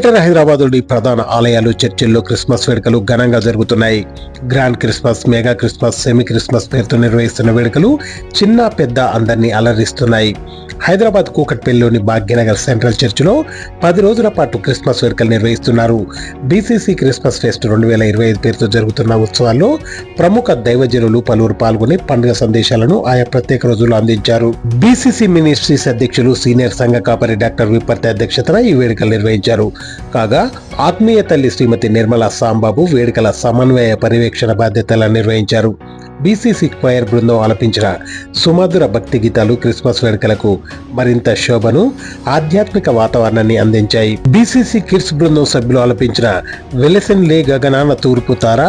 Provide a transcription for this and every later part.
Greater హైదరాబాద్లోని ప్రధాన ఆలయాలు చర్చిల్లో క్రిస్మస్ వేడుకలు ఘనంగా జరుగుతున్నాయి. Grand Christmas mega Christmas semi Christmas పేరుతో నిర్వహిస్తున్న వేడుకలు చిన్న పెద్ద అందరినీ అలరిస్తున్నాయి. హైదరాబాద్ కూకట్పల్లిలోని భాగ్యనగర్ సెంట్రల్ చర్చిలో పది రోజుల పాటు క్రిస్మస్ వేడుకలు నిర్వహిస్తున్నారు. బీసీసీ క్రిస్మస్ ఫెస్ట్ రెండు వేల ఇరవై ఐదు పేరుతో జరుగుతున్న ఉత్సవాల్లో ప్రముఖ దైవజనులు పలువురు పాల్గొని పండుగ సందేశాలను ఆయా ప్రత్యేక రోజుల్లో అందించారు. బీసీసీ మినిస్ట్రీస్ అధ్యక్షులు సీనియర్ సంఘ కాపరి డాక్టర్ విపత్తి అధ్యక్షతన ఈ వేడుకలు నిర్వహించారు. కాగా ఆత్మీయ తల్లి శ్రీమతి నిర్మలా సాంబాబు వేడుకల సమన్వయ పర్యవేక్షణ బాధ్యతలను నిర్వహించారు. బీసీసీ క్వైర్ బృందం ఆలపించిన సుమధుర భక్తి గీతాలు క్రిస్మస్ వేడుకలకు మరింత శోభను ఆధ్యాత్మిక వాతావరణాన్ని అందించాయి. బీసీసీ కిడ్స్ బృందం సభ్యులు ఆలపించిన వెలసెన్ లే గగనాన తూర్పు తార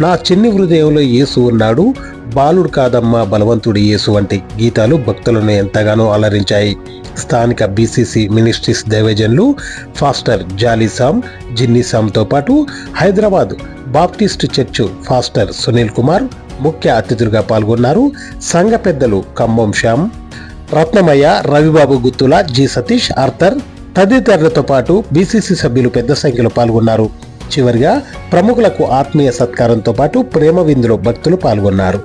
నా చిన్ని హృదయంలో యేసు ఉన్నాడు బాలుడు కాదమ్మా బలవంతుడు యేసు వంటి గీతాలు భక్తులను ఎంతగానో అలరించాయి. స్థానిక బీసీసీ మినిస్ట్రీస్ దైవజన్లు ఫాస్టర్ జాలీసామ్ జిన్నీసామ్తో పాటు Hyderabad Baptist Church pastor Sunil Kumar ముఖ్య అతిథులుగా పాల్గొన్నారు సంఘ పెద్దలు ఖమ్మం శ్యామ్ రత్నమయ్య రవిబాబు గుత్తుల జి సతీష్ ఆర్థర్ తదితరులతో పాటు బీసీసీ సభ్యులు పెద్ద సంఖ్యలో పాల్గొన్నారు. చివరిగా ప్రముఖులకు ఆత్మీయ సత్కారంతో పాటు ప్రేమ విందులో భక్తులు పాల్గొన్నారు.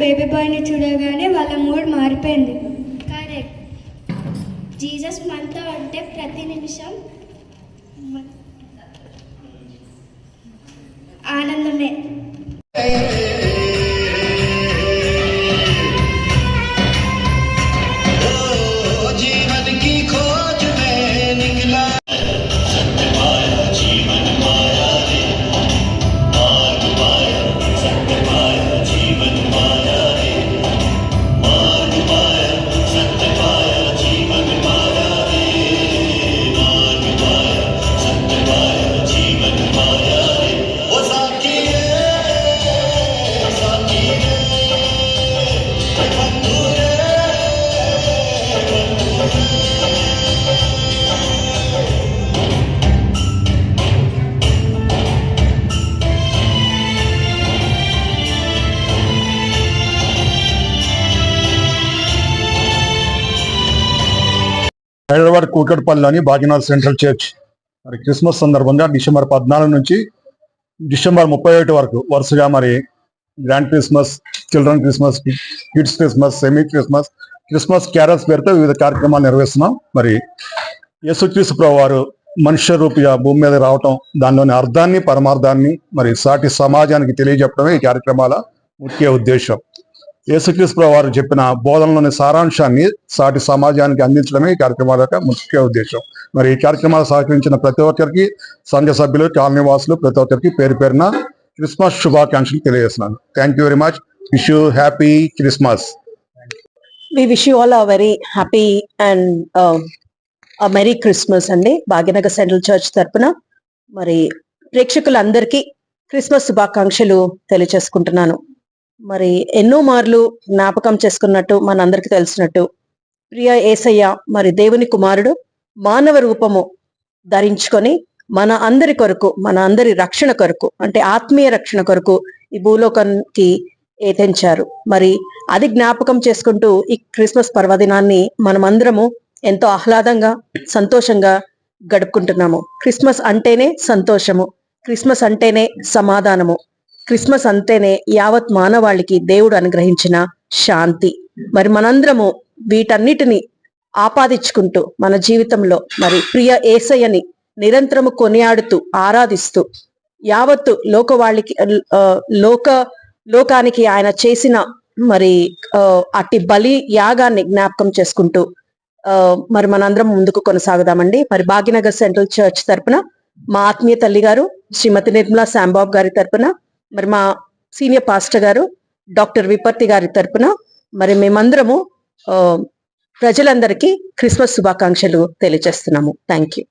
బేబీ బాయ్ని చూడగానే వాళ్ళ మూడ్ మారిపోయింది. కరెక్ట్ జీసస్ మనతో అంటే ప్రతి నిమిషం ఆనందమే. హైదరాబాద్ కూకట్పల్లిలోని భాగ్యనాథ్ సెంట్రల్ చర్చ్. మరి క్రిస్మస్ సందర్భంగా డిసెంబర్ పద్నాలుగు నుంచి డిసెంబర్ ముప్పై ఒకటి వరకు వరుసగా మరి grand Christmas children Christmas kids Christmas semi Christmas Christmas carols పేరుతో వివిధ కార్యక్రమాలు నిర్వహిస్తున్నాం. మరి యేసుక్రీస్తు ప్రభు వారు మనుష్య రూపిగా భూమి మీద రావటం దానిలోని అర్థాన్ని పరమార్థాన్ని మరి సాటి సమాజానికి తెలియజెప్పడమే ఈ కార్యక్రమాల ముఖ్య ఉద్దేశం. యేసుక్రీస్తు వారు చెప్పిన బోధనలోని సారాంశాన్ని సాటి సమాజానికి అందించడమే ఈ కార్యక్రమాల యొక్క ముఖ్య ఉద్దేశం. మరి ఈ కార్యక్రమాలు సహకరించిన ప్రతి ఒక్కరికి సంఘ సభ్యులు కాలనీ వాసులు ప్రతి ఒక్కరికి పేరు పేరున క్రిస్మస్ శుభాకాంక్షలు తెలియజేస్తున్నాను. Thank you very much wish you happy Christmas we wish you all a very happy and merry Christmas అండి. భాగ్యనగర్ సెంట్రల్ చర్చ్ తరపున మరి ప్రేక్షకులందరికీ క్రిస్మస్ శుభాకాంక్షలు తెలియచేసుకుంటున్నాను మరి ఎన్నో మార్లు జ్ఞాపకం చేసుకున్నట్టు మనందరికీ తెలిసినట్టు ప్రియ ఏసయ్య మరి దేవుని కుమారుడు మానవ రూపము ధరించుకొని మన అందరి కొరకు మన అందరి రక్షణ కొరకు అంటే ఆత్మీయ రక్షణ కొరకు ఈ భూలోకానికి ఏతెంచారు మరి అది జ్ఞాపకం చేసుకుంటూ ఈ క్రిస్మస్ పర్వదినాన్ని మనమందరము ఎంతో ఆహ్లాదంగా సంతోషంగా గడుపుకుంటున్నాము. క్రిస్మస్ అంటేనే సంతోషము. క్రిస్మస్ అంటేనే సమాధానము. క్రిస్మస్ అంతేనే యావత్ మానవాళికి దేవుడు అనుగ్రహించిన శాంతి. మరి మనందరము వీటన్నిటిని ఆపాదించుకుంటూ మన జీవితంలో మరి ప్రియ ఏసయ్యని నిరంతరము కొనియాడుతూ ఆరాధిస్తూ యావత్తు లోకవాళ్ళకి లోక లోకానికి ఆయన చేసిన మరి అట్టి బలి యాగాన్ని జ్ఞాపకం చేసుకుంటూ మరి మనందరం ముందుకు కొనసాగుదామండి. మరి భాగ్యనగర్ సెంట్రల్ చర్చ్ తరపున మా ఆత్మీయ తల్లి గారు శ్రీమతి నిర్మలా శాంబాబు గారి తరపున మరి మా సీనియర్ పాస్టర్ గారు డాక్టర్ విపర్తి గారి తరపున మరి మేమందరము ప్రజలందరికీ క్రిస్మస్ శుభాకాంక్షలు తెలియజేస్తున్నాము. Thank you